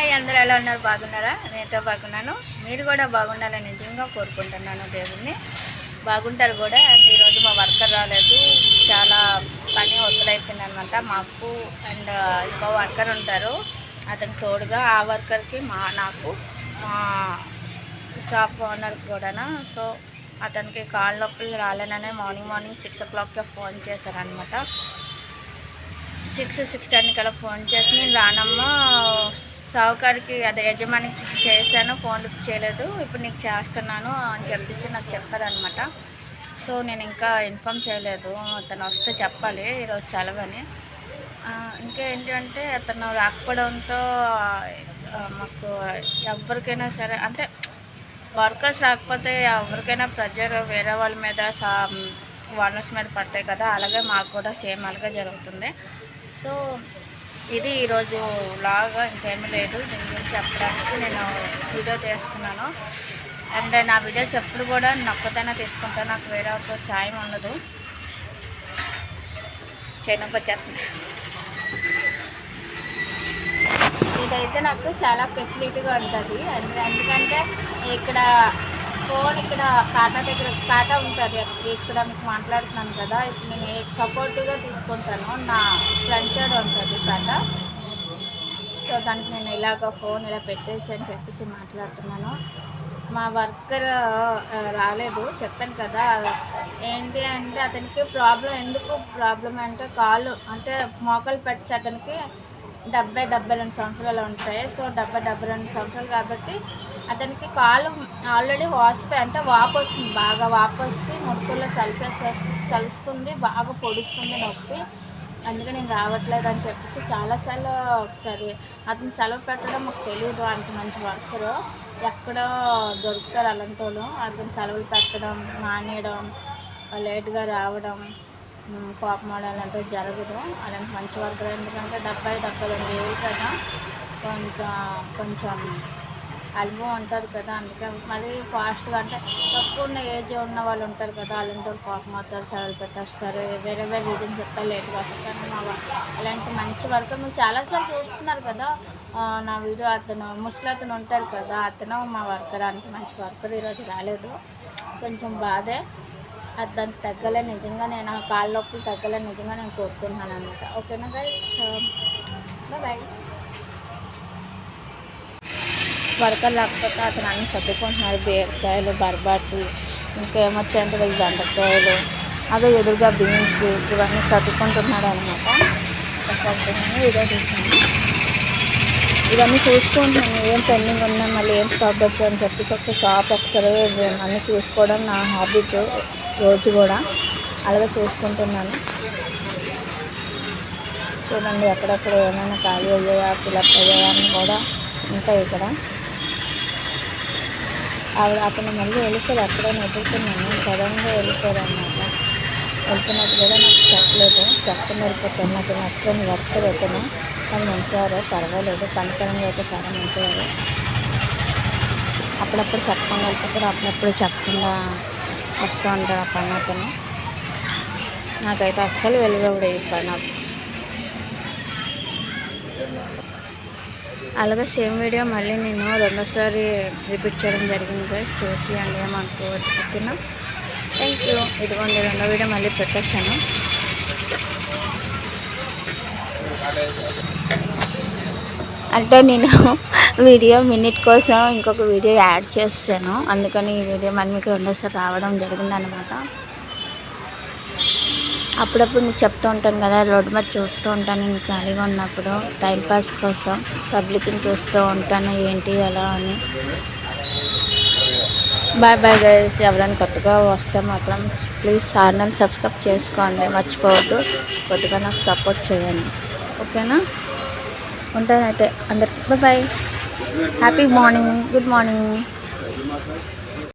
Hi అందరూ ఎలా ఉన్నారు? బాగున్నారా? నేనైతే బాగున్నాను. మీరు కూడా బాగుండాలని నిజంగా కోరుకుంటున్నాను దేవుణ్ణి. బాగుంటారు కూడా. అండ్ ఈరోజు మా వర్కర్ రాలేదు. చాలా పని ఒత్తిడైపోయింది అనమాట మాకు అండ్ ఇంకో వర్కర్ ఉంటారు. అతను తోడుగా ఆ వర్కర్కి మా నాకు మా షాప్ ఓనర్ కూడా సో అతనికి కాళ్ళ నొప్పులు రాలేననే మార్నింగ్ మార్నింగ్ సిక్స్ ఓ క్లాక్కి ఫోన్ చేశారనమాట. సిక్స్ సిక్స్ టెన్ కల్లా ఫోన్ చేసి నేను రానమ్మా సావుకారికి అదే యజమానికి చేశాను ఫోన్ లిఫ్ట్ చేయలేదు. ఇప్పుడు నీకు చేస్తున్నాను అని చెప్పేసి నాకు చెప్పారనమాట సో నేను ఇంకా ఇన్ఫామ్ చేయలేదు. అతను వస్తే చెప్పాలి ఈరోజు సెలవని. అని ఇంకా ఏంటంటే అతను రాకపోవడంతో మాకు ఎవరికైనా సరే అంటే వర్కర్స్ రాకపోతే ఎవరికైనా ప్రెజర్ వేరే వాళ్ళ మీద సా ఓనర్స్ మీద పడతాయి కదా. అలాగే మాకు కూడా సేమ్ అలాగే జరుగుతుంది. సో ఇది ఈరోజు లాగా ఇంకేమీ లేదు. దీని గురించి చెప్పడానికి నేను వీడియో చేస్తున్నాను అండ్ నా వీడియోస్ ఎప్పుడు కూడా నొక్కతైనా తీసుకుంటాను నాకు వేరే ఒక సాయం ఉండదు. చేయడం చేస్తుంది ఇదైతే నాకు చాలా ఫెసిలిటీగా ఉంటుంది. ఎందుకంటే ఇక్కడ ఫోన్ ఇక్కడ కాటా దగ్గర కాటా ఉంటుంది. ఇక్కడ మీకు మాట్లాడుతున్నాను కదా. నేను సపోర్టివ్గా తీసుకుంటాను. నా ఫ్రంట్ సైడ్ ఉంటుంది కాటా సో దానికి నేను ఇలాగ ఫోన్ ఇలా పెట్టేసి అని చెప్పేసి మాట్లాడుతున్నాను. మా వర్కర్ రాలేదు. చెప్పాను కదా. ఏంటి అంటే అతనికి ప్రాబ్లం ఎందుకు ప్రాబ్లం అంటే కాళ్ళు అంటే మోకలు పెట్టి అతనికి డెబ్బై డెబ్బై రెండు సంవత్సరాలు ఉంటాయి. సో డెబ్బై డెబ్బై రెండు సంవత్సరాలు కాబట్టి అతనికి కాలు ఆల్రెడీ వాసిపోయి అంటే వాపు వస్తుంది బాగా. వాపు వచ్చి ముట్టుల్లో సలిసే సలుస్తుంది బాగా పొడుస్తుంది నొప్పి. అందుకే నేను రావట్లేదు అని చెప్పేసి చాలాసార్లు ఒకసారి అతను సెలవు పెట్టడం మాకు తెలియదు అంత మంచి వర్కరు. ఎక్కడో దొరుకుతారు అలాంటి వాళ్ళు అతను సెలవులు పెట్టడం మానేయడం లేట్గా రావడం ఉమ్, కోపం అలాంటివి జరగదు. అలాంటి మంచి వర్కర్ ఎందుకంటే డెబ్బై డెబ్బై రెండు ఏళ్ళు కదా. కొంచెం కొంచెం అనుభవం ఉంటుంది కదా అందుకే మళ్ళీ ఫాస్ట్గా అంటే తక్కువ ఉన్న ఏజ్ ఉన్న వాళ్ళు ఉంటారు కదా అలాంటి వాళ్ళు కోపం అవుతారు చదువు పెట్టేస్తారు. వేరే వేరే రీజన్ చెప్తా లేట్గా వస్తారు కానీ మా అలాంటి మంచి వర్క్ మీరు చాలాసార్లు చూస్తున్నారు కదా. నా వీడియో అతను ముసలి అతను ఉంటారు కదా అతను మా వర్కర్ అంత మంచి వర్కర్ ఈరోజు రాలేదు. కొంచెం బాధే. అది దానికి తగ్గలే నిజంగా నేను ఆ కాళ్ళ నొప్పులు తగ్గలే నిజంగా నేను కోరుకుంటున్నాను అనమాట ఓకేనా గైస్ బాయ్ వర్కర్ లేకపోతే అతను అన్ని సర్దుకుంటున్నారు. బీరకాయలు బర్బాటి ఇంకా అంటే వీళ్ళు బెండకాయలు అదే ఎదురుగా బీన్స్ ఇవన్నీ సర్దుకుంటున్నాడు అనమాట వీడియో తీసాను ఇవన్నీ చూసుకుంటున్నాను. ఏం పెండింగ్ ఉన్నాయి మళ్ళీ ఏం స్టాప్ అని చెప్పేసి ఒకసారి షాప్ ఒకసారి అన్నీ చూసుకోవడం నా హాబిట్ రోజు కూడా. అలాగే చూసుకుంటున్నాను. చూడండి ఎక్కడెక్కడ ఏమైనా ఖాళీ అయ్యాయా ఫిలప్ అయ్యాయా అని కూడా ఉంటాయి ఇక్కడ. ఆవిడ అతను మళ్ళీ వెళ్ళిపోయారు. అక్కడే ఎదుర్కొన్నాను. సడన్గా వెళ్ళిపోయారు అనమాట వెళ్తున్నట్టు కూడా నాకు చెప్పలేదు. చెప్పకుండా వెళ్ళిపోతాను. నాకు నచ్చని వర్క్ అతను కానీ మంచివారు. పర్వాలేదు. పనితనంగా అయితే చాలా మంచివారు. అప్పుడప్పుడు చెప్పకుండా వెళ్తాడు అప్పుడప్పుడు చెప్పకుండా వస్తూ ఉంటాడు ఆ పని అతను. నాకైతే అస్సలు వెళ్ళిపోయి ఈ పని అలాగే సేమ్ వీడియో మళ్ళీ నేను రెండోసారి రిపీట్ చేయడం జరిగింది గైస్ చూసి అండి ఏమనుకోవద్దు ఓకేనా థ్యాంక్ యూ ఇదిగోండి రెండో వీడియో మళ్ళీ పెట్టేస్తాను అంటే నేను వీడియో మినిట్ కోసం ఇంకొక వీడియో యాడ్ చేస్తాను. అందుకని ఈ వీడియో మళ్ళీ మీకు రెండోసారి రావడం జరిగిందనమాట అప్పుడప్పుడు నేను చెప్తూ ఉంటాను కదా రోడ్డు మీద చూస్తూ ఉంటాను నేను ఖాళీగా ఉన్నప్పుడు టైంపాస్ కోసం పబ్లిక్ని చూస్తూ ఉంటాను ఏంటి ఎలా అని. బాయ్ బాయ్ గైస్ ఎవరైనా కొత్తగా వస్తే మాత్రం ప్లీజ్ ఛానల్ సబ్స్క్రైబ్ చేసుకోండి. మర్చిపోవద్దు. కొద్దిగా నాకు సపోర్ట్ చేయండి. ఓకేనా? ఉంటానైతే అందరికి bye happy morning good morning